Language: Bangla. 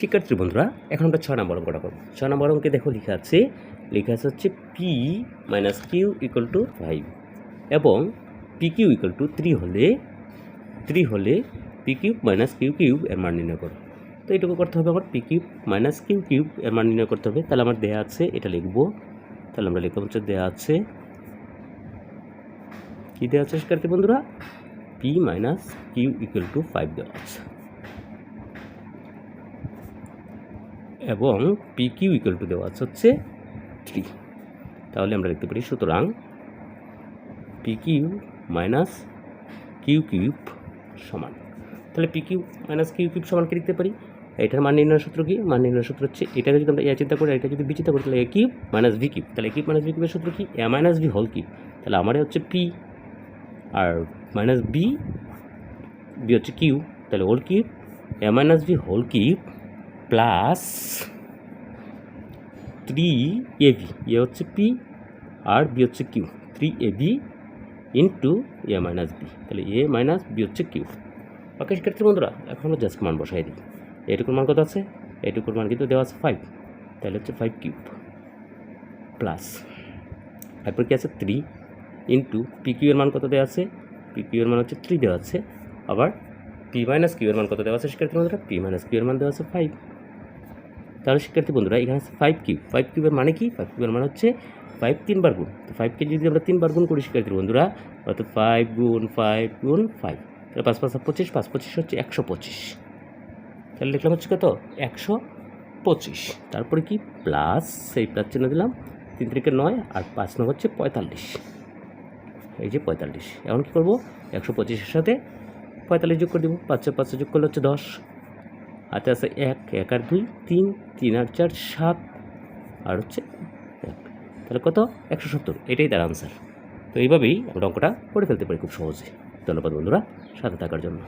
শিক্ষার্থী বন্ধুরা, এখন আমরা ছয় নম্বর অঙ্কটা করব। ছয় নম্বর অঙ্কে দেখো লেখা আছে লেখা আছে হচ্ছে P minus Q equal to five এবং P Q equal to three হলে থ্রি হলে P cube minus Q cube এর মান নির্ণয় করো। তো এইটুকু করতে হবে আমার P cube minus Q cube এর মান নির্ণয় করতে হবে। তাহলে আমার দেয়া আছে, এটা লিখব। তাহলে আমরা লিখব হচ্ছে দেয়া আছে, কী দেওয়া আছে শিক্ষার্থী বন্ধুরা? P minus Q equal to five দেওয়া আছে। এবং পি কিউ ইকুয়াল টু দেওয়া আছে হচ্ছে থ্রি তাহলে আমরা লিখতে পারি সুতরাং P Q minus Q cube সমান। তাহলে P Q minus Q cube সমান কি লিখতে পারি? এটার মান নির্ণয় সূত্র কি? মান নির্ণয় সূত্র হচ্ছে এটাকে যদি আমরা এ চিন্তা করি এটা যদি বি চিন্তা করি, তাহলে A cube minus B cube তাহলে এ কিউব মাইনাস ভি কিউবের সূত্র কি? A minus B whole cube তাহলে আমার হচ্ছে পি আর মাইনাস বি বি হচ্ছে কিউ তাহলে whole cube A minus B whole cube plus three AB A হচ্ছে পি আর বি হচ্ছে Q. Three AB into A minus B, তাহলে এ মাইনাস বি হচ্ছে কিউ। ওকে, শিক্ষার্থী বন্ধুরা, এখন আমরা জাস্ট মান বসাই দিই। এটুকুর মান কত আছে? এটুকুর মান কিন্তু দেওয়া আছে ফাইভ তাহলে হচ্ছে ফাইভ কিউব প্লাস তারপর কি আছে? থ্রি ইন্টু পি কিউ এর মান কত দেওয়া আছে? পি কিউ এর মান হচ্ছে থ্রি দেওয়া আছে। আবার পি মাইনাস কিউ এর মান কত দেওয়া আছে, শিক্ষার্থী বন্ধুরা? পি মাইনাস কিউ এর মান দেওয়া আছে ফাইভ তাহলে শিক্ষার্থী বন্ধুরা, এখানে আছে ফাইভ কিউব ফাইভ কিউবের মানে কি? ফাইভ কিউবের মানে হচ্ছে ফাইভ তিনবার গুণ। তো ফাইভকে যদি আমরা তিনবার গুণ করি শিক্ষার্থী বন্ধুরা, অর্থাৎ ফাইভ গুণ ফাইভ গুণ ফাইভ তাহলে পাঁচ পাঁচ পঁচিশ পাঁচ পঁচিশ হচ্ছে একশো পঁচিশ। তাহলে লিখলাম হচ্ছে কত? একশো পঁচিশ। তারপরে কি? প্লাস সেই প্লাস চিহ্ন দিলাম, তিন থেকে নয় আর পাঁচ নয় হচ্ছে পঁয়তাল্লিশ। এই যে পঁয়তাল্লিশ। এখন কী করব? একশো পঁচিশের সাথে পঁয়তাল্লিশ যোগ করে দেবো পাঁচশো পাঁচশো যোগ করলে হচ্ছে দশ। হাতে আছে এক এক আর দুই, তিন তিন আর চার, সাত, আর হচ্ছে এক। তাহলে কত? একশো সত্তর। এটাই তার আনসার তো এইভাবেই আমরা অঙ্কটা করে ফেলতে পারি খুব সহজে। ধন্যবাদ বন্ধুরা, সাথে থাকার জন্য।